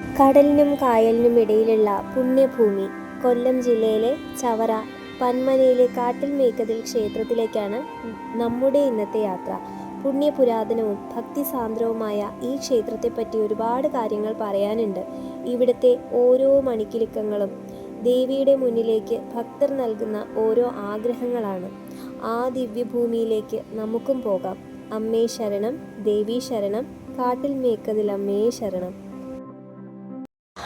കടലിനും കായലിനും ഇടയിലുള്ള പുണ്യഭൂമി കൊല്ലം ജില്ലയിലെ ചവറ പന്മനയിലെ കാട്ടിൽ മേക്കതിൽ ക്ഷേത്രത്തിലേക്കാണ് നമ്മുടെ ഇന്നത്തെ യാത്ര. പുണ്യപുരാതനവും ഭക്തിസാന്ദ്രവുമായ ഈ ക്ഷേത്രത്തെപ്പറ്റി ഒരുപാട് കാര്യങ്ങൾ പറയാനുണ്ട്. ഇവിടുത്തെ ഓരോ മണിക്കിലുക്കങ്ങളും ദേവിയുടെ മുന്നിലേക്ക് ഭക്തർ നൽകുന്ന ഓരോ ആഗ്രഹങ്ങളാണ്. ആ ദിവ്യഭൂമിയിലേക്ക് നമുക്കും പോകാം. അമ്മേ ശരണം ദേവീ ശരണം കാട്ടിൽ മേക്കതിൽ അമ്മേ ശരണം.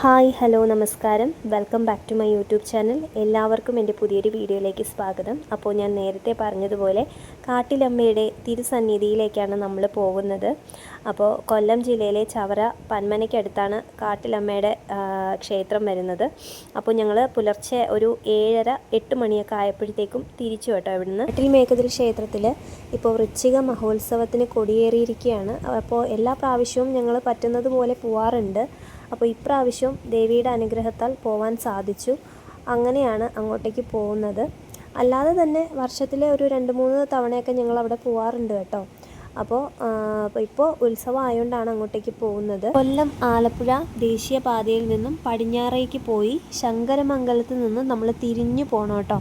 ഹായ് ഹലോ നമസ്കാരം. Welcome back to my YouTube channel. എല്ലാവർക്കും എന്റെ പുതിയൊരു വീഡിയോയിലേക്ക് സ്വാഗതം. അപ്പോൾ ഞാൻ നേരത്തെ പറഞ്ഞതുപോലെ കാട്ടിലമ്മയുടെ തിരുസന്നിധിയിലേക്കാണ് നമ്മൾ പോകുന്നത്. അപ്പോൾ കൊല്ലം ജില്ലയിലെ ചവറ പന്മനയ്ക്കടുത്താണ് കാട്ടിലമ്മയുടെ ക്ഷേത്രം വരുന്നത്. അപ്പോൾ ഞങ്ങൾ പുലർച്ചെ ഒരു ഏഴര എട്ട് മണിയൊക്കെ ആയപ്പോഴത്തേക്കും തിരിച്ചു കേട്ടോ ഇവിടുന്ന്. കാട്ടിൽ മേക്കതിൽ ക്ഷേത്രത്തിൽ ഇപ്പോൾ വൃശ്ചിക മഹോത്സവത്തിന് കൊടിയേറിയിരിക്കുകയാണ്. അപ്പോൾ എല്ലാ പ്രാവശ്യവും ഞങ്ങൾ പറ്റുന്നത് പോലെ പോവാറുണ്ട്. അപ്പോൾ ഇപ്രാവശ്യം ദേവിയുടെ അനുഗ്രഹത്താൽ പോവാൻ സാധിച്ചു. അങ്ങനെയാണ് അങ്ങോട്ടേക്ക് പോകുന്നത്. അല്ലാതെ തന്നെ വർഷത്തിലെ ഒരു രണ്ട് മൂന്ന് തവണയൊക്കെ ഞങ്ങൾ അവിടെ പോവാറുണ്ട് കേട്ടോ. അപ്പോൾ ഇപ്പോൾ ഉത്സവം ആയതുകൊണ്ടാണ് അങ്ങോട്ടേക്ക് പോകുന്നത്. കൊല്ലം ആലപ്പുഴ ദേശീയപാതയിൽ നിന്നും പടിഞ്ഞാറേക്ക് പോയി ശങ്കരമംഗലത്ത് നിന്നും നമ്മൾ തിരിഞ്ഞു പോകണം കേട്ടോ.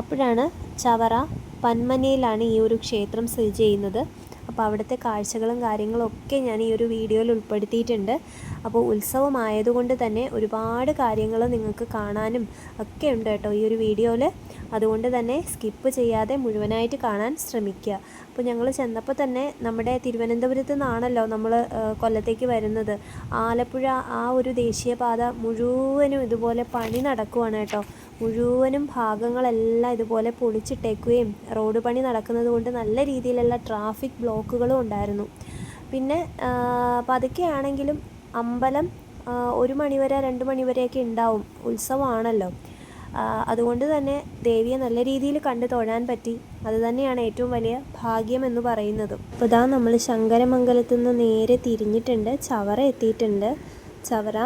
അപ്പോഴാണ് ചവറ പന്മനയിലാണ് ഈ ഒരു ക്ഷേത്രം സ്ഥിതി ചെയ്യുന്നത്. അപ്പോൾ അവിടുത്തെ കാഴ്ചകളും കാര്യങ്ങളും ഒക്കെ ഞാൻ ഈ ഒരു വീഡിയോയിൽ ഉൾപ്പെടുത്തിയിട്ടുണ്ട്. അപ്പോൾ ഉത്സവമായതുകൊണ്ട് തന്നെ ഒരുപാട് കാര്യങ്ങൾ നിങ്ങൾക്ക് കാണാനും ഒക്കെ ഉണ്ട് കേട്ടോ ഈ ഒരു വീഡിയോയിൽ. അതുകൊണ്ട് തന്നെ സ്കിപ്പ് ചെയ്യാതെ മുഴുവനായിട്ട് കാണാൻ ശ്രമിക്കുക. അപ്പോൾ ഞങ്ങൾ ചെന്നപ്പോൾ തന്നെ നമ്മുടെ തിരുവനന്തപുരത്ത് നിന്നാണല്ലോ നമ്മൾ കൊല്ലത്തേക്ക് വരുന്നത്. ആലപ്പുഴ ആ ഒരു ദേശീയപാത മുഴുവനും ഇതുപോലെ പണി നടക്കുവാണ് കേട്ടോ. മുഴുവനും ഭാഗങ്ങളെല്ലാം ഇതുപോലെ പൊളിച്ചിട്ടേക്കുകയും റോഡ് പണി നടക്കുന്നത് കൊണ്ട് നല്ല രീതിയിലുള്ള ട്രാഫിക് ബ്ലോക്കുകളും ഉണ്ടായിരുന്നു. പിന്നെ പതുക്കെ ആണെങ്കിലും അമ്പലം ഒരു മണിവരെ രണ്ട് മണിവരെയൊക്കെ ഉണ്ടാവും. ഉത്സവമാണല്ലോ. അതുകൊണ്ട് തന്നെ ദേവിയെ നല്ല രീതിയിൽ കണ്ടു തൊഴാൻ പറ്റി. അത് തന്നെയാണ് ഏറ്റവും വലിയ ഭാഗ്യം എന്ന് പറയുന്നത്. അപ്പോൾ ഇതാ നമ്മൾ ശങ്കരമംഗലത്തു നിന്ന് നേരെ തിരിഞ്ഞിട്ടുണ്ട്. ചവറ എത്തിയിട്ടുണ്ട്. ചവറ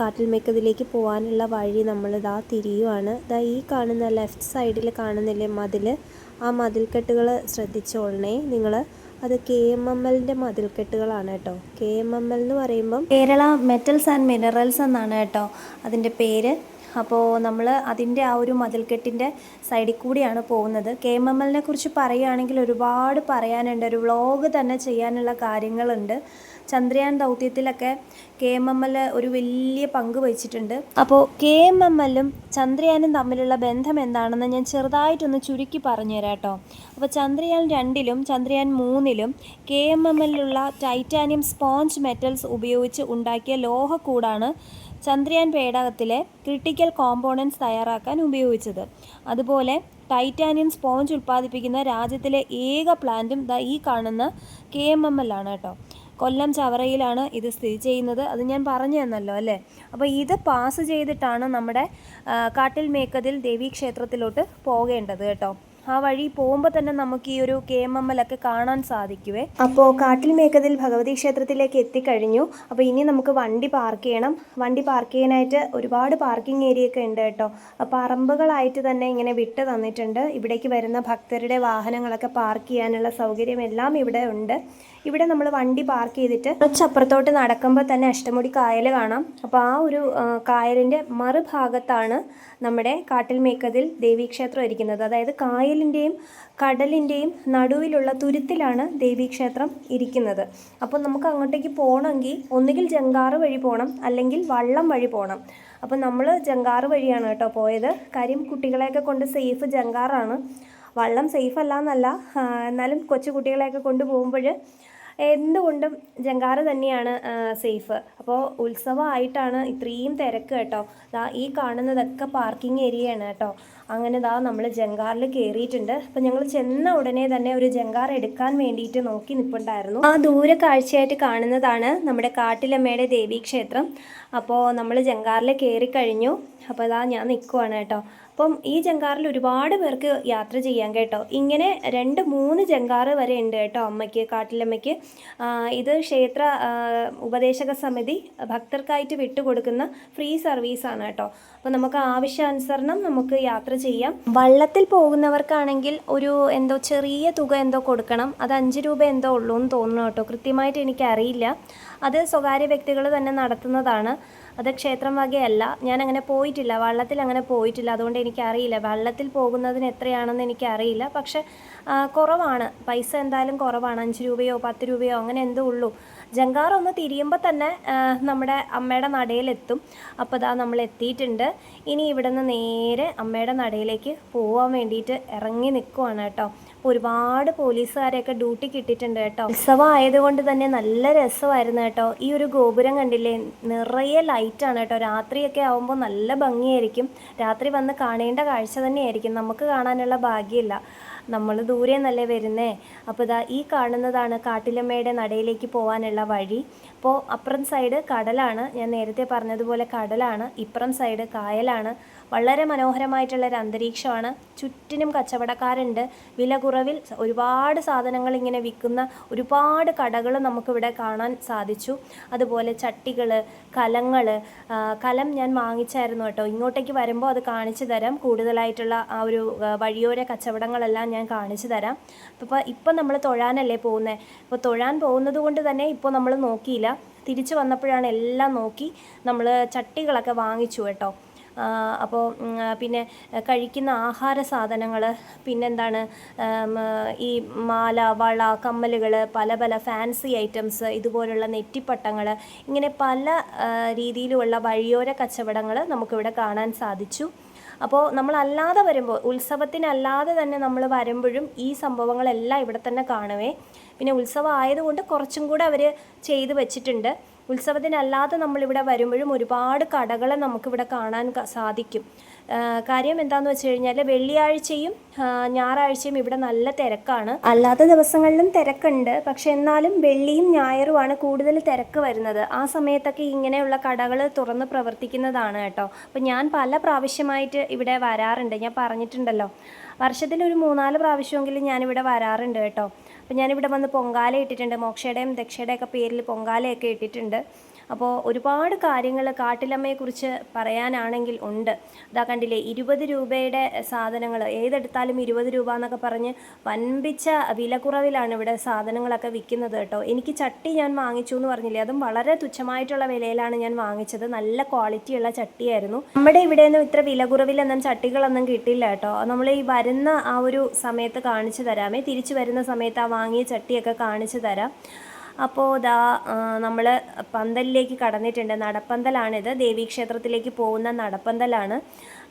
കാട്ടിൽമേക്കതിലേക്ക് പോകാനുള്ള വഴി നമ്മൾ ഇതാ തിരിയുവാണ്. ഇതാ ഈ കാണുന്ന ലെഫ്റ്റ് സൈഡിൽ കാണുന്നില്ലേ മതിൽ ആ മതിൽക്കെട്ടുകൾ ശ്രദ്ധിച്ചോളണേ. നിങ്ങൾ അത് കെ എം എം എല്ലിന്റെ മതിൽക്കെട്ടുകളാണ് കേട്ടോ. കെ എം എം എൽ എന്ന് പറയുമ്പം കേരള മെറ്റൽസ് ആൻഡ് മിനറൽസ് എന്നാണ് കേട്ടോ അതിന്റെ പേര്. അപ്പോൾ നമ്മൾ അതിന്റെ ആ ഒരു മതിൽക്കെട്ടിന്റെ സൈഡിൽ കൂടിയാണ് പോകുന്നത്. കെ എം എം എല്ലിനെ കുറിച്ച് പറയുകയാണെങ്കിൽ ഒരുപാട് പറയാനുണ്ട്. ഒരു വ്ളോഗ് തന്നെ ചെയ്യാനുള്ള കാര്യങ്ങളുണ്ട്. ചന്ദ്രയാൻ ദൗത്യത്തിലൊക്കെ കെ എം എം എൽ ഒരു വലിയ പങ്ക് വഹിച്ചിട്ടുണ്ട്. അപ്പോൾ കെ എം എം എല്ലും ചന്ദ്രയാനും തമ്മിലുള്ള ബന്ധം എന്താണെന്ന് ഞാൻ ചെറുതായിട്ടൊന്ന് ചുരുക്കി പറഞ്ഞുതരാം കേട്ടോ അപ്പോൾ ചന്ദ്രയാൻ രണ്ടിലും ചന്ദ്രയാൻ മൂന്നിലും കെ എം എം എല്ലിലുള്ള ടൈറ്റാനിയം സ്പോഞ്ച് മെറ്റൽസ് ഉപയോഗിച്ച് ഉണ്ടാക്കിയ ലോഹക്കൂടാണ് ചന്ദ്രയാൻ പേടകത്തിലെ ക്രിട്ടിക്കൽ കോമ്പോണൻസ് തയ്യാറാക്കാൻ ഉപയോഗിച്ചത്. അതുപോലെ ടൈറ്റാനിയം സ്പോഞ്ച് ഉൽപ്പാദിപ്പിക്കുന്ന രാജ്യത്തിലെ ഏക പ്ലാന്റും ദ ഈ കാണുന്ന കെ എം എം എൽ ആണ് കേട്ടോ. കൊല്ലം ചവറയിലാണ് ഇത് സ്ഥിതി ചെയ്യുന്നത്. അത് ഞാൻ പറഞ്ഞു തന്നല്ലോ അല്ലേ? അപ്പോൾ ഇത് പാസ് ചെയ്തിട്ടാണ് നമ്മുടെ കാട്ടിൽ മേക്കതിൽ ദേവീക്ഷേത്രത്തിലോട്ട് പോകേണ്ടത് കേട്ടോ. ആ വഴി പോകുമ്പോൾ തന്നെ നമുക്ക് ഈ ഒരു കെ എം എം എൽ ഒക്കെ കാണാൻ സാധിക്കുവേ. അപ്പോൾ കാട്ടിൽ മേക്കതിൽ ഭഗവതി ക്ഷേത്രത്തിലേക്ക് എത്തിക്കഴിഞ്ഞു. അപ്പോൾ ഇനി നമുക്ക് വണ്ടി പാർക്ക് ചെയ്യണം. വണ്ടി പാർക്ക് ചെയ്യാനായിട്ട് ഒരുപാട് പാർക്കിംഗ് ഏരിയ ഒക്കെ ഉണ്ട് കേട്ടോ. പറമ്പുകളായിട്ട് തന്നെ ഇങ്ങനെ വിട്ട് തന്നിട്ടുണ്ട്. ഇവിടേക്ക് വരുന്ന ഭക്തരുടെ വാഹനങ്ങളൊക്കെ പാർക്ക് ചെയ്യാനുള്ള സൗകര്യം എല്ലാം ഇവിടെ ഉണ്ട്. ഇവിടെ നമ്മൾ വണ്ടി പാർക്ക് ചെയ്തിട്ട് കുറച്ചപ്പുറത്തോട്ട് നടക്കുമ്പോൾ തന്നെ അഷ്ടമുടി കായൽ കാണാം. അപ്പോൾ ആ ഒരു കായലിന്റെ മറുഭാഗത്താണ് നമ്മുടെ കാട്ടിൽ മേക്കതിൽ ദേവീക്ഷേത്രം ഇരിക്കുന്നത്. അതായത് കായലിന്റെയും കടലിന്റെയും നടുവിലുള്ള തുരുത്തിലാണ് ദേവീക്ഷേത്രം ഇരിക്കുന്നത്. അപ്പോൾ നമുക്ക് അങ്ങോട്ടേക്ക് പോകണമെങ്കിൽ ഒന്നുകിൽ ജങ്കാറ് വഴി പോകണം അല്ലെങ്കിൽ വള്ളം വഴി പോകണം. അപ്പോൾ നമ്മൾ ജങ്കാറ് വഴിയാണ് കേട്ടോ പോയത്. കാര്യം കുട്ടികളെയൊക്കെ കൊണ്ട് സേഫ് ജങ്കാറാണ്. വള്ളം സേഫ് അല്ല എന്നല്ല എന്നാലും കൊച്ചു കുട്ടികളെയൊക്കെ കൊണ്ട് പോകുമ്പോൾ എന്തുകൊണ്ടും ജങ്കാറ് തന്നെയാണ് സേഫ്. അപ്പോൾ ഉത്സവമായിട്ടാണ് ഇത്രയും തിരക്ക് കേട്ടോ. ദാ ഈ കാണുന്നതൊക്കെ പാർക്കിംഗ് ഏരിയയാണ് കേട്ടോ. അങ്ങനെ ദാ നമ്മൾ ജങ്കാറിൽ കയറിയിട്ടുണ്ട് അപ്പം ഞങ്ങൾ ചെന്ന ഉടനെ തന്നെ ഒരു ജങ്കാർ എടുക്കാൻ വേണ്ടിയിട്ട് നോക്കി നിൽപ്പുണ്ടായിരുന്നു ആ ദൂര കാഴ്ചയായിട്ട് കാണുന്നതാണ് നമ്മുടെ കാട്ടിലമ്മയുടെ ദേവീക്ഷേത്രം. അപ്പോൾ നമ്മൾ ജങ്കാറിൽ കയറി കഴിഞ്ഞു അപ്പോൾ അതാ ഞാൻ നിൽക്കുവാണ് കേട്ടോ. അപ്പം ഈ ജങ്കാറിൽ ഒരുപാട് പേർക്ക് യാത്ര ചെയ്യാൻ കേട്ടോ. ഇങ്ങനെ രണ്ട് മൂന്ന് ജങ്കാറ് വരെ ഉണ്ട് കേട്ടോ അമ്മയ്ക്ക് കാട്ടിലമ്മയ്ക്ക്. ഇത് ക്ഷേത്ര ഉപദേശക സമിതി ഭക്തർക്കായിട്ട് വിട്ടുകൊടുക്കുന്ന ഫ്രീ സർവീസാണ് കേട്ടോ. അപ്പോൾ നമുക്ക് ആവശ്യാനുസരണം നമുക്ക് യാത്ര ചെയ്യാം. വള്ളത്തിൽ പോകുന്നവർക്കാണെങ്കിൽ ഒരു എന്തോ ചെറിയ തുക എന്തോ കൊടുക്കണം. അത് അഞ്ച് രൂപ എന്തോ ഉള്ളൂ എന്ന് തോന്നുന്നു കേട്ടോ. കൃത്യമായിട്ട് എനിക്കറിയില്ല. അത് സ്വകാര്യ വ്യക്തികൾ തന്നെ നടത്തുന്നതാണ്. അത് ക്ഷേത്രം വകയല്ല. ഞാൻ അങ്ങനെ പോയിട്ടില്ല. വള്ളത്തിൽ അങ്ങനെ പോയിട്ടില്ല. അതുകൊണ്ട് എനിക്കറിയില്ല. വള്ളത്തിൽ പോകുന്നതിന് എത്രയാണെന്ന് എനിക്കറിയില്ല. പക്ഷെ കുറവാണ്. പൈസ എന്തായാലും കുറവാണ്. അഞ്ച് രൂപയോ പത്ത് രൂപയോ അങ്ങനെ എന്തോ ഉള്ളൂ. ജങ്കാർ ഒന്ന് തിരിയുമ്പോൾ തന്നെ നമ്മുടെ അമ്മയുടെ നടയിലെത്തും. അപ്പോൾ ഇതാ നമ്മൾ എത്തിയിട്ടുണ്ട്. ഇനി ഇവിടെ നിന്ന് നേരെ അമ്മയുടെ നടയിലേക്ക് പോകാൻ വേണ്ടിയിട്ട് ഇറങ്ങി നിൽക്കുവാണ് കേട്ടോ. ഒരുപാട് പോലീസുകാരെയൊക്കെ ഡ്യൂട്ടി ഇട്ടിട്ടുണ്ട് കേട്ടോ. ഉത്സവം ആയതുകൊണ്ട് തന്നെ നല്ല രസമായിരുന്നു കേട്ടോ. ഈ ഒരു ഗോപുരം കണ്ടില്ലേ? നിറയെ ലൈറ്റാണ് കേട്ടോ. രാത്രിയൊക്കെ ആവുമ്പോൾ നല്ല ഭംഗിയായിരിക്കും. രാത്രി വന്ന് കാണേണ്ട കാഴ്ച തന്നെയായിരിക്കും. നമുക്ക് കാണാനുള്ള ഭാഗ്യമില്ല. നമ്മൾ ദൂരെ നിന്നല്ലേ വരുന്നേ? അപ്പോൾ ഇതാ ഈ കാണുന്നതാണ് കാട്ടിലമ്മയുടെ നടയിലേക്ക് പോകാനുള്ള വഴി. അപ്പോൾ അപ്പുറം സൈഡ് കടലാണ്. ഞാൻ നേരത്തെ പറഞ്ഞതുപോലെ കടലാണ്. ഇപ്പുറം സൈഡ് കായലാണ്. വളരെ മനോഹരമായിട്ടുള്ള ഒരു അന്തരീക്ഷമാണ്. ചുറ്റിനും കച്ചവടക്കാരുണ്ട്. വില കുറവിൽ ഒരുപാട് സാധനങ്ങൾ ഇങ്ങനെ വിൽക്കുന്ന ഒരുപാട് കടകൾ നമുക്കിവിടെ കാണാൻ സാധിച്ചു. അതുപോലെ ചട്ടികൾ കലങ്ങൾ കലം ഞാൻ വാങ്ങിച്ചായിരുന്നു കേട്ടോ. ഇങ്ങോട്ടേക്ക് വരുമ്പോൾ അത് കാണിച്ചു തരാം. കൂടുതലായിട്ടുള്ള ആ ഒരു വഴിയോര കച്ചവടങ്ങളെല്ലാം ഞാൻ കാണിച്ചു തരാം. അപ്പോൾ ഇപ്പം നമ്മൾ തൊഴാനല്ലേ പോകുന്നത് അപ്പോൾ തൊഴാൻ പോകുന്നത് കൊണ്ട് തന്നെ ഇപ്പോൾ നമ്മൾ നോക്കിയില്ല. തിരിച്ചു വന്നപ്പോഴാണ് എല്ലാം നോക്കി നമ്മൾ ചട്ടികളൊക്കെ വാങ്ങിച്ചു കേട്ടോ. അപ്പോൾ പിന്നെ കഴിക്കുന്ന ആഹാര സാധനങ്ങൾ പിന്നെന്താണ് ഈ മാല വള കമ്മലുകൾ പല പല ഫാൻസി ഐറ്റംസ് ഇതുപോലുള്ള നെറ്റിപ്പട്ടങ്ങൾ ഇങ്ങനെ പല രീതിയിലുള്ള വഴിയോര കച്ചവടങ്ങൾ നമുക്കിവിടെ കാണാൻ സാധിച്ചു. അപ്പോൾ നമ്മളല്ലാതെ വരുമ്പോൾ ഉത്സവത്തിനല്ലാതെ തന്നെ നമ്മൾ വരുമ്പോഴും ഈ സംഭവങ്ങളെല്ലാം ഇവിടെ തന്നെ കാണുവേ. പിന്നെ ഉത്സവം ആയതുകൊണ്ട് കുറച്ചും കൂടെ അവർ ചെയ്തു വെച്ചിട്ടുണ്ട്. ഉത്സവത്തിനല്ലാതെ നമ്മളിവിടെ വരുമ്പോഴും ഒരുപാട് കടകളെ നമുക്കിവിടെ കാണാൻ സാധിക്കും. കാര്യം എന്താണെന്ന് വെച്ച് കഴിഞ്ഞാൽ വെള്ളിയാഴ്ചയും ഞായറാഴ്ചയും ഇവിടെ നല്ല തിരക്കാണ്. അല്ലാത്ത ദിവസങ്ങളിലും തിരക്കുണ്ട്. പക്ഷെ എന്നാലും വെള്ളിയും ഞായറുമാണ് കൂടുതൽ തിരക്ക് വരുന്നത്. ആ സമയത്തൊക്കെ ഇങ്ങനെയുള്ള കടകൾ തുറന്ന് പ്രവർത്തിക്കുന്നതാണ് കേട്ടോ. അപ്പം ഞാൻ പല പ്രാവശ്യമായിട്ട് ഇവിടെ വരാറുണ്ട്. ഞാൻ പറഞ്ഞിട്ടുണ്ടല്ലോ. വർഷത്തിൽ ഒരു മൂന്നാൽ പ്രാവശ്യമെങ്കിലും ഞാനിവിടെ വരാറുണ്ട് കേട്ടോ. അപ്പം ഞാനിവിടെ വന്ന് പൊങ്കാല ഇട്ടിട്ടുണ്ട്. മോക്ഷയുടെയും ദക്ഷയുടെയൊക്കെ പേരിൽ പൊങ്കാലയൊക്കെ ഇട്ടിട്ടുണ്ട്. അപ്പോൾ ഒരുപാട് കാര്യങ്ങൾ കാട്ടിലമ്മയെക്കുറിച്ച് പറയാനാണെങ്കിൽ ഉണ്ട്. അതാ കണ്ടില്ലേ ഇരുപത് രൂപയുടെ സാധനങ്ങൾ ഏതെടുത്താലും ഇരുപത് രൂപ എന്നൊക്കെ പറഞ്ഞ് വൻപിച്ച വിലക്കുറവിലാണ് ഇവിടെ സാധനങ്ങളൊക്കെ വിൽക്കുന്നത് കേട്ടോ. എനിക്ക് ചട്ടി ഞാൻ വാങ്ങിച്ചു എന്ന് പറഞ്ഞില്ലേ അതും വളരെ തുച്ഛമായിട്ടുള്ള വിലയിലാണ് ഞാൻ വാങ്ങിച്ചത്. നല്ല ക്വാളിറ്റിയുള്ള ചട്ടിയായിരുന്നു. നമ്മുടെ ഇവിടെയൊന്നും ഇത്ര വില കുറവിലൊന്നും ചട്ടികളൊന്നും കിട്ടില്ല കേട്ടോ. നമ്മൾ ഈ വരുന്ന ആ ഒരു സമയത്ത് കാണിച്ചു തരാമേ. തിരിച്ചു വരുന്ന സമയത്ത് ആ വാങ്ങിയ ചട്ടിയൊക്കെ കാണിച്ചു തരാം. അപ്പോൾ ദാ നമ്മൾ പന്തലിലേക്ക് കടന്നിട്ടുണ്ട്. നടപ്പന്തലാണിത്. ദേവീക്ഷേത്രത്തിലേക്ക് പോകുന്ന നടപ്പന്തലാണ്.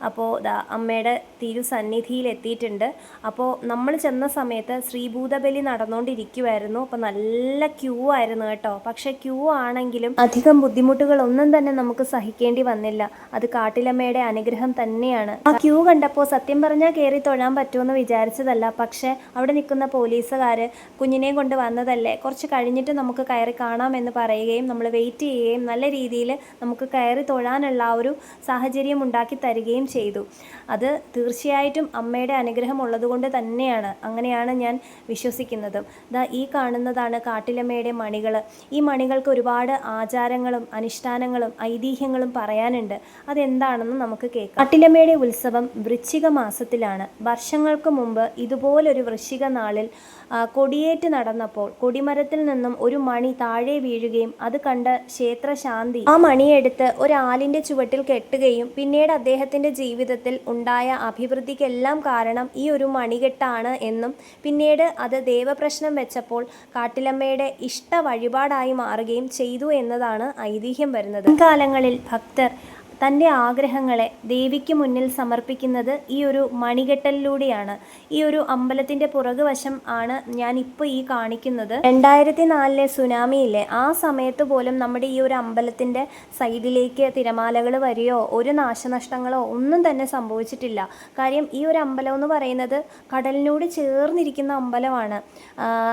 അപ്പോൾ അമ്മയുടെ തിരുസന്നിധിയിൽ എത്തിയിട്ടുണ്ട് അപ്പോൾ നമ്മൾ ചെന്ന സമയത്ത് ശ്രീഭൂതബലി നടന്നുകൊണ്ടിരിക്കുമായിരുന്നു അപ്പോൾ നല്ല ക്യൂ ആയിരുന്നു കേട്ടോ. പക്ഷേ ക്യൂ ആണെങ്കിലും അധികം ബുദ്ധിമുട്ടുകളൊന്നും തന്നെ നമുക്ക് സഹിക്കേണ്ടി വന്നില്ല. അത് കാട്ടിലമ്മയുടെ അനുഗ്രഹം തന്നെയാണ്. ആ ക്യൂ കണ്ടപ്പോൾ സത്യം പറഞ്ഞാൽ കയറി തൊഴാൻ പറ്റുമെന്ന് വിചാരിച്ചതല്ല. പക്ഷേ അവിടെ നിൽക്കുന്ന പോലീസുകാർ കുഞ്ഞിനെ കൊണ്ട് വന്നതല്ലേ? കുറച്ച് കഴിഞ്ഞിട്ട് നമുക്ക് കയറി കാണാമെന്ന് പറയുകയും നമ്മൾ വെയിറ്റ് ചെയ്യുകയും നല്ല രീതിയിൽ നമുക്ക് കയറി തൊഴാനുള്ള ആ ഒരു സാഹചര്യം ഉണ്ടാക്കി തരികയും ചെയ്തു. അത് തീർച്ചയായിട്ടും അമ്മയുടെ അനുഗ്രഹം ഉള്ളതുകൊണ്ട് തന്നെയാണ്. അങ്ങനെയാണ് ഞാൻ വിശ്വസിക്കുന്നത്. ദാ ഈ കാണുന്നതാണ് കാട്ടിലമ്മയുടെ മണികൾ. ഈ മണികൾക്ക് ഒരുപാട് ആചാരങ്ങളും അനുഷ്ഠാനങ്ങളും ഐതിഹ്യങ്ങളും പറയാനുണ്ട്. അതെന്താണെന്ന് നമുക്ക് കേൾക്കാം. കാട്ടിലമ്മയുടെ ഉത്സവം വൃശ്ചിക മാസത്തിലാണ്. വർഷങ്ങൾക്ക് മുമ്പ് ഇതുപോലൊരു വൃശ്ചിക നാളിൽ കൊടിയേറ്റ് നടന്നപ്പോൾ കൊടിമരത്തിൽ നിന്നും ഒരു മണി താഴെ വീഴുകയും അത് കണ്ട് ക്ഷേത്രശാന്തി ആ മണിയെടുത്ത് ഒരു ആലിന്റെ ചുവട്ടിൽ കെട്ടുകയും പിന്നീട് അദ്ദേഹത്തിന്റെ ജീവിതത്തിൽ ഉണ്ടായ അഭിവൃദ്ധിക്കെല്ലാം കാരണം ഈ ഒരു മണികെട്ടാണ് എന്നും പിന്നീട് അത് ദേവപ്രശ്നം വെച്ചപ്പോൾ കാട്ടിലമ്മയുടെ ഇഷ്ട വഴിപാടായി മാറുകയും ചെയ്തു എന്നതാണ് ഐതിഹ്യം വരുന്നത്. കാലങ്ങളിൽ ഭക്തർ തന്റെ ആഗ്രഹങ്ങളെ ദേവിക്ക് മുന്നിൽ സമർപ്പിക്കുന്നത് ഈ ഒരു മണികെട്ടലിലൂടെയാണ്. ഈ ഒരു അമ്പലത്തിന്റെ പുറകുവശം ആണ് ഞാൻ ഇപ്പോൾ ഈ കാണിക്കുന്നത്. രണ്ടായിരത്തി നാലിലെ സുനാമിയിലെ ആ സമയത്ത് പോലും നമ്മുടെ ഈ ഒരു അമ്പലത്തിന്റെ സൈഡിലേക്ക് തിരമാലകൾ വരികയോ ഒരു നാശനഷ്ടങ്ങളോ ഒന്നും തന്നെ സംഭവിച്ചിട്ടില്ല. കാര്യം ഈ ഒരു അമ്പലം എന്ന് പറയുന്നത് കടലിനോട് ചേർന്നിരിക്കുന്ന അമ്പലമാണ്.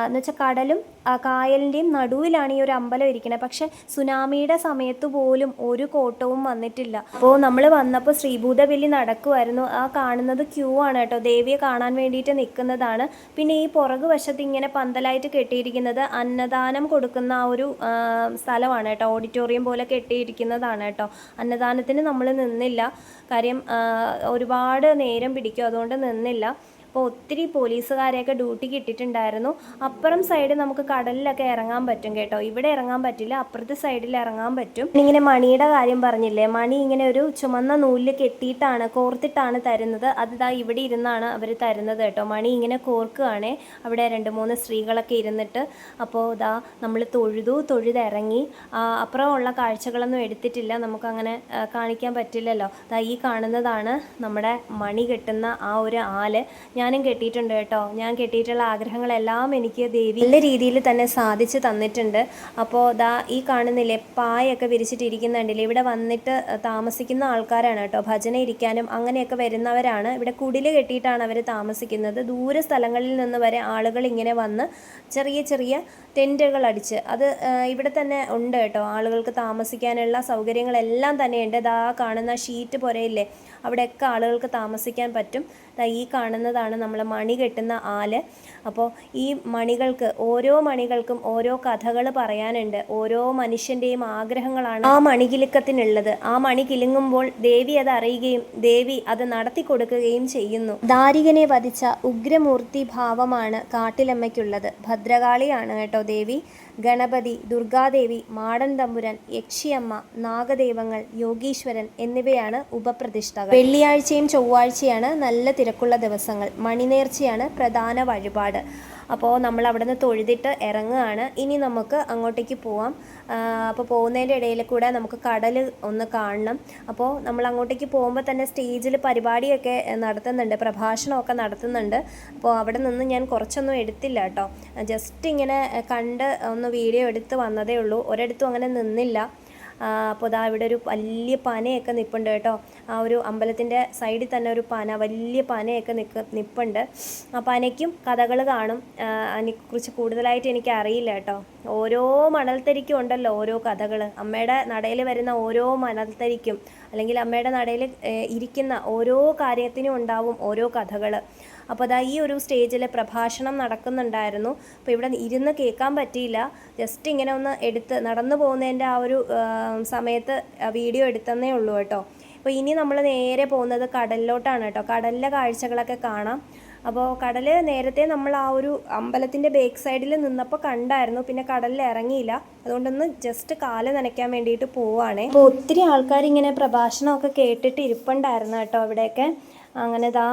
എന്ന് വെച്ചാൽ കടലും കായലിന്റെയും നടുവിലാണ് ഈ ഒരു അമ്പലം ഇരിക്കുന്നത്. പക്ഷേ സുനാമിയുടെ സമയത്ത് പോലും ഒരു കോട്ടവും വന്നിട്ടില്ല. അപ്പോൾ നമ്മൾ വന്നപ്പോൾ ശ്രീഭൂത ബലി നടക്കുമായിരുന്നു ആ കാണുന്നത് ക്യൂ ആണ് കേട്ടോ. ദേവിയെ കാണാൻ വേണ്ടിയിട്ട് നിൽക്കുന്നതാണ് പിന്നെ ഈ പുറകു വശത്ത് ഇങ്ങനെ പന്തലായിട്ട് കെട്ടിയിരിക്കുന്നത് അന്നദാനം കൊടുക്കുന്ന ആ ഒരു സ്ഥലമാണ് കേട്ടോ. ഓഡിറ്റോറിയം പോലെ കെട്ടിയിരിക്കുന്നതാണ് കേട്ടോ. അന്നദാനത്തിന് നമ്മൾ നിന്നില്ല. കാര്യം ഒരുപാട് നേരം പിടിക്കും. അതുകൊണ്ട് നിന്നില്ല. അപ്പോൾ ഒത്തിരി പോലീസുകാരെയൊക്കെ ഡ്യൂട്ടിക്ക് ഇട്ടിട്ടുണ്ടായിരുന്നു. അപ്പുറം സൈഡ് നമുക്ക് കടലിലൊക്കെ ഇറങ്ങാൻ പറ്റും കേട്ടോ. ഇവിടെ ഇറങ്ങാൻ പറ്റില്ല അപ്പുറത്തെ സൈഡിൽ ഇറങ്ങാൻ പറ്റും. ഇങ്ങനെ മണിയുടെ കാര്യം പറഞ്ഞില്ലേ മണി ഇങ്ങനെ ഒരു ചുമന്ന നൂലിൽ കെട്ടിയിട്ടാണ് കോർത്തിട്ടാണ് തരുന്നത്. അത് ദാ ഇവിടെ ഇരുന്നാണ് അവർ തരുന്നത് കേട്ടോ. മണി ഇങ്ങനെ കോർക്കുകയാണേ അവിടെ രണ്ട് മൂന്ന് സ്ത്രീകളൊക്കെ ഇരുന്നിട്ട് അപ്പോൾ ഇതാ നമ്മൾ തൊഴുതു തൊഴുതിറങ്ങി അപ്പുറമുള്ള കാഴ്ചകളൊന്നും എടുത്തിട്ടില്ല നമുക്കങ്ങനെ കാണിക്കാൻ പറ്റില്ലല്ലോ. ദാ ഈ കാണുന്നതാണ് നമ്മുടെ മണി കെട്ടുന്ന ആ ഒരു ആൽ. ഞാനും കെട്ടിയിട്ടുണ്ട് കേട്ടോ. ഞാൻ കെട്ടിയിട്ടുള്ള ആഗ്രഹങ്ങളെല്ലാം എനിക്ക് ദേവി നല്ല രീതിയിൽ തന്നെ സാധിച്ചു തന്നിട്ടുണ്ട്. അപ്പോൾ ദാ ഈ കാണുന്നില്ലേ പായൊക്കെ വിരിച്ചിട്ടിരിക്കുന്നുണ്ടല്ലേ? ഇവിടെ വന്നിട്ട് താമസിക്കുന്ന ആൾക്കാരാണ് കേട്ടോ. ഭജന ഇരിക്കാനും അങ്ങനെയൊക്കെ വരുന്നവരാണ്. ഇവിടെ കുടിൽ കെട്ടിയിട്ടാണ് അവർ താമസിക്കുന്നത്. ദൂര സ്ഥലങ്ങളിൽ നിന്ന് വരെ ആളുകൾ ഇങ്ങനെ വന്ന് ചെറിയ ചെറിയ ടെന്റുകൾ അടിച്ച് അത് ഇവിടെ തന്നെ ഉണ്ട് കേട്ടോ. ആളുകൾക്ക് താമസിക്കാനുള്ള സൗകര്യങ്ങളെല്ലാം തന്നെയുണ്ട്. ദാ കാണുന്ന ഷീറ്റ് പുരയില്ലേ അവിടെയൊക്കെ ആളുകൾക്ക് താമസിക്കാൻ പറ്റും. ഈ കാണുന്നതാണ് നമ്മൾ മണി കെട്ടുന്ന ആൽ. അപ്പോൾ ഈ മണികൾക്ക് ഓരോ മണികൾക്കും ഓരോ കഥകൾ പറയാനുണ്ട്. ഓരോ മനുഷ്യന്റെയും ആഗ്രഹങ്ങളാണ് ആ മണികിലുക്കത്തിനുള്ളത്. ആ മണി കിലുങ്ങുമ്പോൾ ദേവി അത് അറിയുകയും ദേവി അത് നടത്തി കൊടുക്കുകയും ചെയ്യുന്നു. ദാരികനെ വധിച്ച ഉഗ്രമൂർത്തി ഭാവമാണ് കാട്ടിലമ്മയ്ക്കുള്ളത്. ഭദ്രകാളിയാണ് കേട്ടോ ദേവി. ഗണപതി ദുർഗാദേവി മാടൻ തമ്പുരാൻ യക്ഷിയമ്മ നാഗദേവങ്ങൾ യോഗീശ്വരൻ എന്നിവയാണ് ഉപപ്രതിഷ്ഠകൾ. വെള്ളിയാഴ്ചയും ചൊവ്വാഴ്ചയാണ് നല്ല തിരക്കുള്ള ദിവസങ്ങൾ. മണിനേർച്ചയാണ് പ്രധാന വഴിപാട്. അപ്പോൾ നമ്മൾ അവിടെ നിന്ന് തൊഴുതിട്ട് ഇറങ്ങുകയാണ്. ഇനി നമുക്ക് അങ്ങോട്ടേക്ക് പോവാം. അപ്പോൾ പോകുന്നതിന്റെ ഇടയിൽ കൂടെ നമുക്ക് കടൽ ഒന്ന് കാണണം. അപ്പോൾ നമ്മൾ അങ്ങോട്ടേക്ക് പോകുമ്പോൾ തന്നെ സ്റ്റേജിൽ പരിപാടിയൊക്കെ നടത്തുന്നുണ്ട്. പ്രഭാഷണമൊക്കെ നടത്തുന്നുണ്ട്. അപ്പോൾ അവിടെ നിന്ന് ഞാൻ കുറച്ചൊന്നും എടുത്തില്ല കേട്ടോ. ജസ്റ്റ് ഇങ്ങനെ കണ്ട് ഒന്ന് വീഡിയോ എടുത്ത് വന്നതേ ഉള്ളൂ. ഒരിടത്തും അങ്ങനെ നിന്നില്ല. അപ്പോൾ ദാ ഇവിടെ ഒരു വലിയ പനയൊക്കെ നിൽപ്പുണ്ട് കേട്ടോ. ആ ഒരു അമ്പലത്തിന്റെ സൈഡിൽ തന്നെ ഒരു പന വലിയ പനയൊക്കെ നിൽക്ക നിൽപ്പുണ്ട് ആ പനയ്ക്കും കഥകൾ കാണും. അതിനെക്കുറിച്ച് കൂടുതലായിട്ട് എനിക്ക് അറിയില്ല കേട്ടോ. ഓരോ മണൽത്തരിക്കും ഉണ്ടല്ലോ ഓരോ കഥകൾ അമ്മയുടെ നടയിൽ വരുന്ന ഓരോ മണൽത്തരിക്കും അല്ലെങ്കിൽ അമ്മയുടെ നടയിൽ ഇരിക്കുന്ന ഓരോ കാര്യത്തിനും ഉണ്ടാവും ഓരോ കഥകൾ അപ്പോൾ അതാ ഈ ഒരു സ്റ്റേജിൽ പ്രഭാഷണം നടക്കുന്നുണ്ടായിരുന്നു. അപ്പോൾ ഇവിടെ ഇരുന്ന് കേൾക്കാൻ പറ്റിയില്ല. ജസ്റ്റ് ഇങ്ങനെ ഒന്ന് എടുത്ത് നടന്നു പോകുന്നതിന്റെ ആ ഒരു സമയത്ത് വീഡിയോ എടുത്തന്നേ ഉള്ളൂ കേട്ടോ. അപ്പോൾ ഇനി നമ്മൾ നേരെ പോകുന്നത് കടലിലോട്ടാണ് കേട്ടോ. കടലിലെ കാഴ്ചകളൊക്കെ കാണാം. അപ്പോൾ കടൽ നേരത്തെ നമ്മൾ ആ ഒരു അമ്പലത്തിന്റെ ബേക്ക് സൈഡിൽ നിന്നപ്പോൾ കണ്ടായിരുന്നു. പിന്നെ കടലിൽ ഇറങ്ങിയില്ല. അതുകൊണ്ടൊന്ന് ജസ്റ്റ് കാൽ നനയ്ക്കാൻ വേണ്ടിയിട്ട് പോവുകയാണ് അപ്പോൾ ഒത്തിരി ആൾക്കാർ ഇങ്ങനെ പ്രഭാഷണമൊക്കെ കേട്ടിട്ട് ഇരിപ്പുണ്ടായിരുന്നു കേട്ടോ അവിടെയൊക്കെ അങ്ങനെ ദാ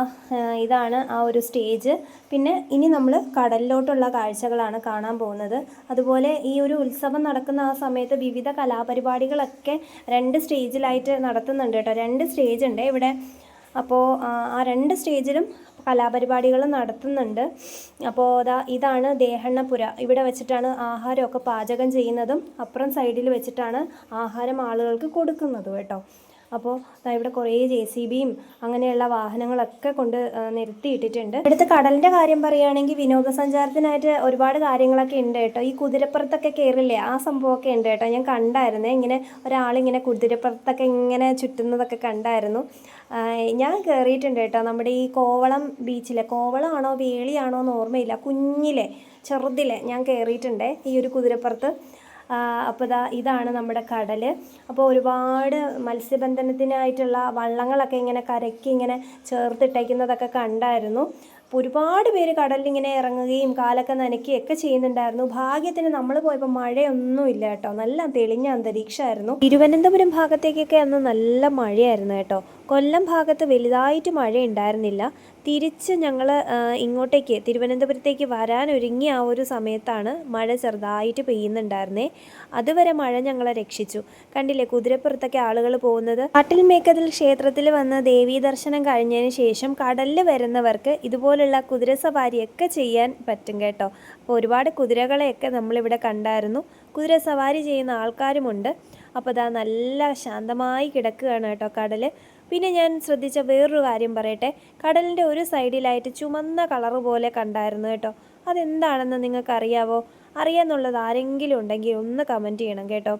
ഇതാണ് ആ ഒരു സ്റ്റേജ്. പിന്നെ ഇനി നമ്മൾ കടലിലോട്ടുള്ള കാഴ്ചകളാണ് കാണാൻ പോകുന്നത്. അതുപോലെ ഈ ഒരു ഉത്സവം നടക്കുന്ന ആ സമയത്ത് വിവിധ കലാപരിപാടികളൊക്കെ രണ്ട് സ്റ്റേജിലായിട്ട് നടത്തുന്നുണ്ട് കേട്ടോ. രണ്ട് സ്റ്റേജ് ഉണ്ട് ഇവിടെ. അപ്പോൾ ആ, രണ്ട് സ്റ്റേജിലും കലാപരിപാടികൾ നടത്തുന്നുണ്ട്. അപ്പോൾ അതാ ഇതാണ് ദേഹണ്ണപുര ഇവിടെ വെച്ചിട്ടാണ് ആഹാരമൊക്കെ പാചകം ചെയ്യുന്നതും അപ്പുറം സൈഡിൽ വെച്ചിട്ടാണ് ആഹാരം ആളുകൾക്ക് കൊടുക്കുന്നതും കേട്ടോ. അപ്പോൾ ഇവിടെ കുറേ ജെ സി ബിയും അങ്ങനെയുള്ള വാഹനങ്ങളൊക്കെ കൊണ്ട് നിർത്തിയിട്ടിട്ടുണ്ട്. ഇവിടുത്തെ കടലിന്റെ കാര്യം പറയുകയാണെങ്കിൽ വിനോദസഞ്ചാരത്തിനായിട്ട് ഒരുപാട് കാര്യങ്ങളൊക്കെ ഉണ്ട് കേട്ടോ. ഈ കുതിരപ്പുറത്തൊക്കെ കയറില്ലേ ആ സംഭവമൊക്കെ ഉണ്ട് കേട്ടോ. ഞാൻ കണ്ടായിരുന്നു ഇങ്ങനെ ഒരാളിങ്ങനെ കുതിരപ്പുറത്തൊക്കെ ഇങ്ങനെ ചുറ്റുന്നതൊക്കെ കണ്ടായിരുന്നു. ഞാൻ കയറിയിട്ടുണ്ട് കേട്ടോ. നമ്മുടെ ഈ കോവളം ബീച്ചിലെ കോവളമാണോ വേളിയാണോ എന്ന് ഓർമ്മയില്ല. കുഞ്ഞിലെ ചെറുതിലെ ഞാൻ കയറിയിട്ടുണ്ട് ഈ ഒരു കുതിരപ്പുറത്ത്. അപ്പോൾ ഇതാ ഇതാണ് നമ്മുടെ കടൽ അപ്പോൾ ഒരുപാട് മത്സ്യബന്ധനത്തിനായിട്ടുള്ള വള്ളങ്ങളൊക്കെ ഇങ്ങനെ കരയ്ക്ക് ഇങ്ങനെ ചേർത്തിട്ടേക്കുന്നതൊക്കെ കണ്ടായിരുന്നു. അപ്പോൾ ഒരുപാട് പേര് കടലിലിങ്ങനെ ഇറങ്ങുകയും കാലൊക്കെ നനയ്ക്കുകയൊക്കെ ചെയ്യുന്നുണ്ടായിരുന്നു. ഭാഗ്യത്തിന് നമ്മൾ പോയപ്പോൾ മഴയൊന്നും ഇല്ല കേട്ടോ. നല്ല തെളിഞ്ഞ അന്തരീക്ഷമായിരുന്നു. തിരുവനന്തപുരം ഭാഗത്തേക്കൊക്കെ അന്ന് നല്ല മഴയായിരുന്നു കേട്ടോ. കൊല്ലം ഭാഗത്ത് വലുതായിട്ട് മഴ ഉണ്ടായിരുന്നില്ല തിരിച്ച് ഞങ്ങൾ ഇങ്ങോട്ടേക്ക് തിരുവനന്തപുരത്തേക്ക് വരാനൊരുങ്ങിയ ആ ഒരു സമയത്താണ് മഴ ചെറുതായിട്ട് പെയ്യുന്നുണ്ടായിരുന്നേ. അതുവരെ മഴ ഞങ്ങളെ രക്ഷിച്ചു. കണ്ടില്ലേ കുതിരപ്പുറത്തൊക്കെ ആളുകൾ പോകുന്നത്. കാട്ടിൽ മേക്കതിൽ ക്ഷേത്രത്തിൽ വന്ന് ദേവീ ദർശനം കഴിഞ്ഞതിന് ശേഷം കടലിൽ വരുന്നവർക്ക് ഇതുപോലുള്ള കുതിരസവാരിയൊക്കെ ചെയ്യാൻ പറ്റും കേട്ടോ. അപ്പോൾ ഒരുപാട് കുതിരകളെയൊക്കെ നമ്മളിവിടെ കണ്ടായിരുന്നു. കുതിര സവാരി ചെയ്യുന്ന ആൾക്കാരുമുണ്ട്. അപ്പോൾ അതാ നല്ല ശാന്തമായി കിടക്കുകയാണ് കേട്ടോ കടൽ പിന്നെ ഞാൻ ശ്രദ്ധിച്ച വേറൊരു കാര്യം പറയട്ടെ. കടലിന്റെ ഒരു സൈഡിലായിട്ട് ചുമന്ന കളർ പോലെ കണ്ടായിരുന്നു കേട്ടോ. അതെന്താണെന്ന് നിങ്ങൾക്ക് അറിയാവോ അറിയാന്നുള്ളത് ആരെങ്കിലും ഉണ്ടെങ്കിൽ ഒന്ന് കമന്റ് ചെയ്യണം കേട്ടോ.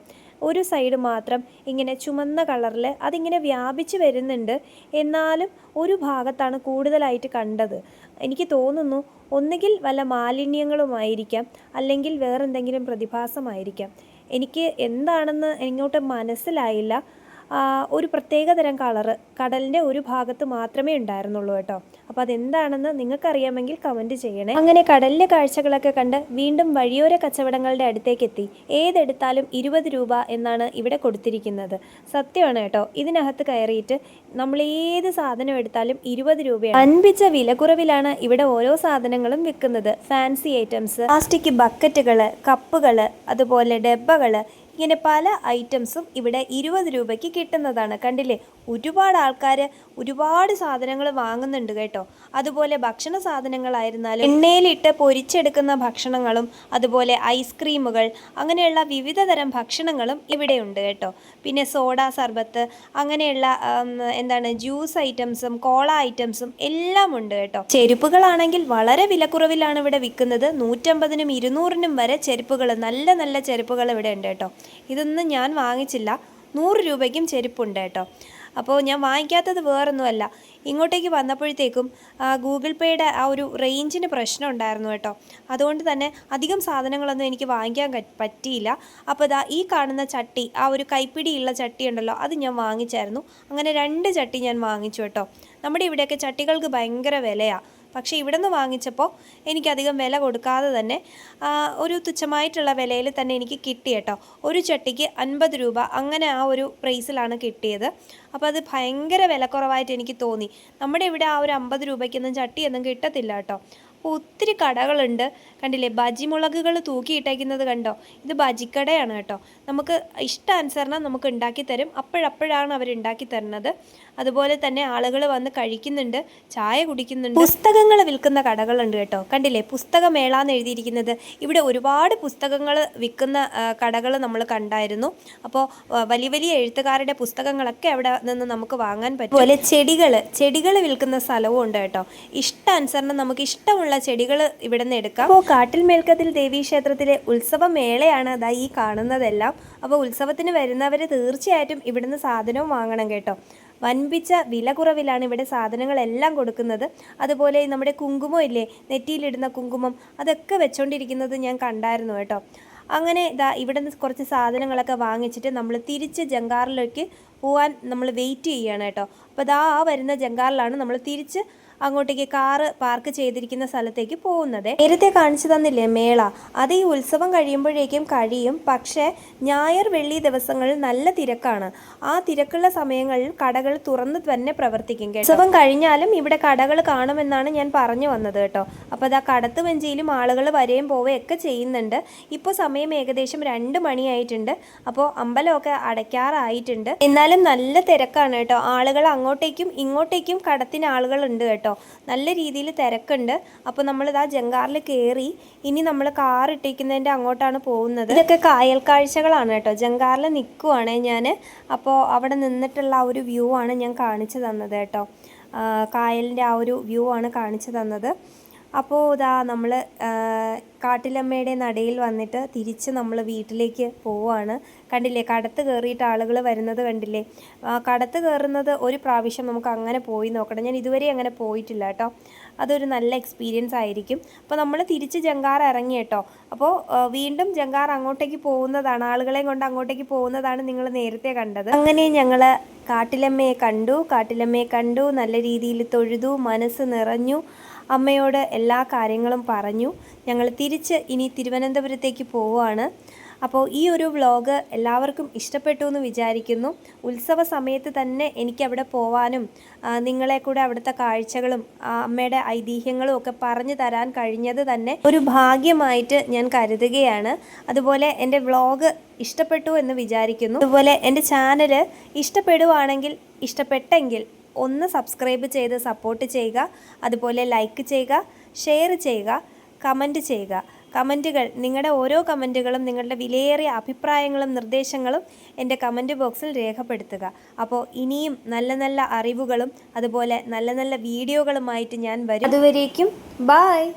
ഒരു സൈഡ് മാത്രം ഇങ്ങനെ ചുമന്ന കളറിൽ അതിങ്ങനെ വ്യാപിച്ച് വരുന്നുണ്ട്. എന്നാലും ഒരു ഭാഗത്താണ് കൂടുതലായിട്ട് കണ്ടത്. എനിക്ക് തോന്നുന്നു ഒന്നുകിൽ വല്ല മാലിന്യങ്ങളുമായിരിക്കാം അല്ലെങ്കിൽ വേറെന്തെങ്കിലും പ്രതിഭാസമായിരിക്കാം. എനിക്ക് എന്താണെന്ന് ഇങ്ങോട്ട് മനസ്സിലായില്ല. ഒരു പ്രത്യേക തരം കളറ് കടലിന്റെ ഒരു ഭാഗത്ത് മാത്രമേ ഉണ്ടായിരുന്നുള്ളൂ കേട്ടോ. അപ്പോൾ അതെന്താണെന്ന് നിങ്ങൾക്കറിയാമെങ്കിൽ കമന്റ് ചെയ്യണേ. അങ്ങനെ കടലിലെ കാഴ്ചകളൊക്കെ കണ്ട് വീണ്ടും വഴിയോര കച്ചവടങ്ങളുടെ അടുത്തേക്ക് എത്തി ഏതെടുത്താലും ഇരുപത് രൂപ എന്നാണ് ഇവിടെ കൊടുത്തിരിക്കുന്നത്. സത്യമാണ് കേട്ടോ. ഇതിനകത്ത് കയറിയിട്ട് നമ്മൾ ഏത് സാധനം എടുത്താലും ഇരുപത് രൂപയാണ്. അൻപിച്ച വിലക്കുറവിലാണ് ഇവിടെ ഓരോ സാധനങ്ങളും വിൽക്കുന്നത്. ഫാൻസി ഐറ്റംസ് പ്ലാസ്റ്റിക് ബക്കറ്റുകൾ കപ്പുകൾ അതുപോലെ ഡബ്ബകൾ ഇങ്ങനെ പല ഐറ്റംസും ഇവിടെ ഇരുപത് രൂപയ്ക്ക് കിട്ടുന്നതാണ്. കണ്ടില്ലേ? ഒരുപാട് ആൾക്കാർ ഒരുപാട് സാധനങ്ങൾ വാങ്ങുന്നുണ്ട് കേട്ടോ. അതുപോലെ ഭക്ഷണ സാധനങ്ങളായിരുന്നാലും എണ്ണയിലിട്ട് പൊരിച്ചെടുക്കുന്ന ഭക്ഷണങ്ങളും അതുപോലെ ഐസ്ക്രീമുകൾ അങ്ങനെയുള്ള വിവിധ തരം ഭക്ഷണങ്ങളും ഇവിടെയുണ്ട് കേട്ടോ. പിന്നെ സോഡ സർബത്ത് അങ്ങനെയുള്ള എന്താണ് ജ്യൂസ് ഐറ്റംസും കോള ഐറ്റംസും എല്ലാം ഉണ്ട് കേട്ടോ. ചെരുപ്പുകളാണെങ്കിൽ വളരെ വിലക്കുറവിലാണ് ഇവിടെ വിൽക്കുന്നത്. നൂറ്റമ്പതിനും ഇരുന്നൂറിനും വരെ ചെരുപ്പുകൾ നല്ല നല്ല ചെരുപ്പുകൾ ഇവിടെ ഉണ്ട് കേട്ടോ. ഇതൊന്നും ഞാൻ വാങ്ങിച്ചില്ല. നൂറ് രൂപയ്ക്കും ചെരുപ്പുണ്ട് കേട്ടോ. അപ്പോൾ ഞാൻ വാങ്ങിക്കാത്തത് വേറൊന്നുമല്ല. ഇങ്ങോട്ടേക്ക് വന്നപ്പോഴത്തേക്കും ഗൂഗിൾ പേയുടെ ആ ഒരു റേഞ്ചിന് പ്രശ്നം ഉണ്ടായിരുന്നു കേട്ടോ. അതുകൊണ്ട് തന്നെ അധികം സാധനങ്ങളൊന്നും എനിക്ക് വാങ്ങിക്കാൻ പറ്റിയില്ല. അപ്പോൾ ഇതാ ഈ കാണുന്ന ചട്ടി ആ ഒരു കൈപ്പിടിയുള്ള ചട്ടി ഉണ്ടല്ലോ അത് ഞാൻ വാങ്ങിച്ചായിരുന്നു. അങ്ങനെ രണ്ട് ചട്ടി ഞാൻ വാങ്ങിച്ചു കേട്ടോ. നമ്മുടെ ഇവിടെയൊക്കെ ചട്ടികൾക്ക് ഭയങ്കര വിലയാണ് പക്ഷേ ഇവിടെ നിന്ന് വാങ്ങിച്ചപ്പോൾ എനിക്കധികം വില കൊടുക്കാതെ തന്നെ ഒരു തുച്ഛമായിട്ടുള്ള വിലയിൽ തന്നെ എനിക്ക് കിട്ടി കേട്ടോ. ഒരു ചട്ടിക്ക് അൻപത് രൂപ അങ്ങനെ ആ ഒരു പ്രൈസിലാണ് കിട്ടിയത്. അപ്പോൾ അത് ഭയങ്കര വിലക്കുറവായിട്ട് എനിക്ക് തോന്നി. നമ്മുടെ ഇവിടെ ആ ഒരു അമ്പത് രൂപയ്ക്കൊന്നും ചട്ടിയൊന്നും കിട്ടത്തില്ല കേട്ടോ. ഒത്തിരി കടകളുണ്ട്. കണ്ടില്ലേ? ബജിമുളകുകൾ തൂക്കിയിട്ടേക്കുന്നത് കണ്ടോ? ഇത് ബജിക്കടയാണ് കേട്ടോ. നമുക്ക് ഇഷ്ടാനുസരണം നമുക്ക് ഉണ്ടാക്കി തരും. അപ്പോഴപ്പോഴാണ് അവർ ഉണ്ടാക്കി തരുന്നത്. അതുപോലെ തന്നെ ആളുകൾ വന്ന് കഴിക്കുന്നുണ്ട് ചായ കുടിക്കുന്നുണ്ട്. പുസ്തകങ്ങൾ വിൽക്കുന്ന കടകളുണ്ട് കേട്ടോ. കണ്ടില്ലേ? പുസ്തകമേള എന്ന് എഴുതിയിരിക്കുന്നത്. ഇവിടെ ഒരുപാട് പുസ്തകങ്ങൾ വിൽക്കുന്ന കടകൾ നമ്മൾ കണ്ടായിരുന്നു. അപ്പോൾ വലിയ വലിയ എഴുത്തുകാരുടെ പുസ്തകങ്ങളൊക്കെ അവിടെ നിന്ന് നമുക്ക് വാങ്ങാൻ പറ്റും. അതുപോലെ ചെടികൾ. ചെടികൾ വിൽക്കുന്ന സ്ഥലവും ഉണ്ട് കേട്ടോ. ഇഷ്ടാനുസരണം നമുക്ക് ഇഷ്ടമുള്ള ചെടികൾ ഇവിടെ നിന്ന് എടുക്കാം. അപ്പോൾ കാട്ടിൽ മേൽക്കത്തിൽ ദേവീക്ഷേത്രത്തിലെ ഉത്സവമേളയാണ് ദാ ഈ കാണുന്നതെല്ലാം. അപ്പോൾ ഉത്സവത്തിന് വരുന്നവർ തീർച്ചയായിട്ടും ഇവിടുന്ന് സാധനവും വാങ്ങണം കേട്ടോ. വൻപിച്ച വില കുറവിലാണ് ഇവിടെ സാധനങ്ങളെല്ലാം കൊടുക്കുന്നത്. അതുപോലെ നമ്മുടെ കുങ്കുമം ഇല്ലേ നെറ്റിയിലിടുന്ന കുങ്കുമം അതൊക്കെ വെച്ചോണ്ടിരിക്കുന്നത് ഞാൻ കണ്ടായിരുന്നു കേട്ടോ. അങ്ങനെ ഇതാ ഇവിടെ നിന്ന് കുറച്ച് സാധനങ്ങളൊക്കെ വാങ്ങിച്ചിട്ട് നമ്മൾ തിരിച്ച് ജങ്കാറിലേക്ക് പോകാൻ നമ്മൾ വെയിറ്റ് ചെയ്യുകയാണ് കേട്ടോ. അപ്പോൾ ഇതാ ആ വരുന്ന ജങ്കാറിലാണ് നമ്മൾ തിരിച്ച് അങ്ങോട്ടേക്ക് കാറ് പാർക്ക് ചെയ്തിരിക്കുന്ന സ്ഥലത്തേക്ക് പോകുന്നത്. നേരത്തെ കാണിച്ചു തന്നില്ലേ മേള? അത് ഈ ഉത്സവം കഴിയുമ്പോഴേക്കും കഴിയും. പക്ഷേ ഞായർ വെള്ളി ദിവസങ്ങളിൽ നല്ല തിരക്കാണ്. ആ തിരക്കുള്ള സമയങ്ങളിൽ കടകൾ തുറന്ന് തന്നെ പ്രവർത്തിക്കും കേട്ടോ. ഉത്സവം കഴിഞ്ഞാലും ഇവിടെ കടകൾ കാണുമെന്നാണ് ഞാൻ പറഞ്ഞു വന്നത് കേട്ടോ. അപ്പോൾ ആ കടത്ത് വഞ്ചിയിലും ആളുകൾ വരെയും പോവുകയൊക്കെ ചെയ്യുന്നുണ്ട്. ഇപ്പോൾ സമയം ഏകദേശം രണ്ട് മണിയായിട്ടുണ്ട്. അപ്പോൾ അമ്പലമൊക്കെ അടയ്ക്കാറായിട്ടുണ്ട്. എന്നാലും നല്ല തിരക്കാണ് കേട്ടോ. ആളുകൾ അങ്ങോട്ടേക്കും ഇങ്ങോട്ടേക്കും കടത്തിന് ആളുകളുണ്ട് കേട്ടോ. നല്ല രീതിയിൽ തിരക്കുണ്ട്. അപ്പോൾ നമ്മളിത് ആ ജങ്കാറിൽ കയറി ഇനി നമ്മൾ കാർ ഇട്ടിരിക്കുന്നതിന്റെ അങ്ങോട്ടാണ് പോകുന്നത്. ഇതൊക്കെ കായൽ കാഴ്ചകളാണ് കേട്ടോ. ജങ്കാറിൽ നിൽക്കുവാണേ ഞാൻ അപ്പോൾ അവിടെ നിന്നിട്ടുള്ള ആ ഒരു വ്യൂ ആണ് ഞാൻ കാണിച്ചു തന്നത് കേട്ടോ. കായലിന്റെ ആ ഒരു വ്യൂ ആണ് കാണിച്ചു തന്നത്. അപ്പോൾ ഇതാ നമ്മൾ കാട്ടിലമ്മയുടെ നടയിൽ വന്നിട്ട് തിരിച്ച് നമ്മൾ വീട്ടിലേക്ക് പോവുകയാണ് കണ്ടില്ലേ കടത്ത് കയറിയിട്ട് ആളുകൾ വരുന്നത് കണ്ടില്ലേ? കടത്ത് കയറുന്നത് ഒരു പ്രാവശ്യം നമുക്ക് അങ്ങനെ പോയി നോക്കണം. ഞാൻ ഇതുവരെ അങ്ങനെ പോയിട്ടില്ല കേട്ടോ. അതൊരു നല്ല എക്സ്പീരിയൻസ് ആയിരിക്കും. അപ്പോൾ നമ്മൾ തിരിച്ച് ജങ്കാർ ഇറങ്ങി കേട്ടോ. അപ്പോൾ വീണ്ടും ജങ്കാർ അങ്ങോട്ടേക്ക് പോകുന്നതാണ്. ആളുകളെയും കൊണ്ട് അങ്ങോട്ടേക്ക് പോകുന്നതാണ് നിങ്ങൾ നേരത്തെ കണ്ടത്. അങ്ങനെ ഞങ്ങൾ കാട്ടിലമ്മയെ കണ്ടു. കാട്ടിലമ്മയെ കണ്ടു. നല്ല രീതിയിൽ തൊഴുതു മനസ്സ് നിറഞ്ഞു. അമ്മയോട് എല്ലാ കാര്യങ്ങളും പറഞ്ഞു. ഞങ്ങൾ തിരിച്ച് ഇനി തിരുവനന്തപുരത്തേക്ക് പോവുകയാണ്. അപ്പോൾ ഈ ഒരു വ്ളോഗ് എല്ലാവർക്കും ഇഷ്ടപ്പെട്ടു എന്ന് വിചാരിക്കുന്നു. ഉത്സവ സമയത്ത് തന്നെ എനിക്ക് അവിടെ പോവാനും നിങ്ങളെ കൂടെ അവിടുത്തെ കാഴ്ചകളും അമ്മയുടെ ഐതിഹ്യങ്ങളും ഒക്കെ പറഞ്ഞു തരാൻ കഴിഞ്ഞത് തന്നെ ഒരു ഭാഗ്യമായിട്ട് ഞാൻ കരുതുകയാണ്. അതുപോലെ എന്റെ വ്ളോഗ് ഇഷ്ടപ്പെട്ടു എന്ന് വിചാരിക്കുന്നു. അതുപോലെ എന്റെ ചാനൽ ഇഷ്ടപ്പെടുവാണെങ്കിൽ ഇഷ്ടപ്പെട്ടെങ്കിൽ ഒന്ന് സബ്സ്ക്രൈബ് ചെയ്ത് സപ്പോർട്ട് ചെയ്യുക അതുപോലെ ലൈക്ക് ചെയ്യുക ഷെയർ ചെയ്യുക കമന്റ് ചെയ്യുക. കമന്റുകൾ നിങ്ങളുടെ ഓരോ കമന്റുകളും നിങ്ങളുടെ വിലയേറിയ അഭിപ്രായങ്ങളും നിർദ്ദേശങ്ങളും എന്റെ കമന്റ് ബോക്സിൽ രേഖപ്പെടുത്തുക. അപ്പോൾ ഇനിയും നല്ല നല്ല അറിവുകളും അതുപോലെ നല്ല നല്ല വീഡിയോകളുമായിട്ട് ഞാൻ വരും. അതുവരേക്കും ബായ്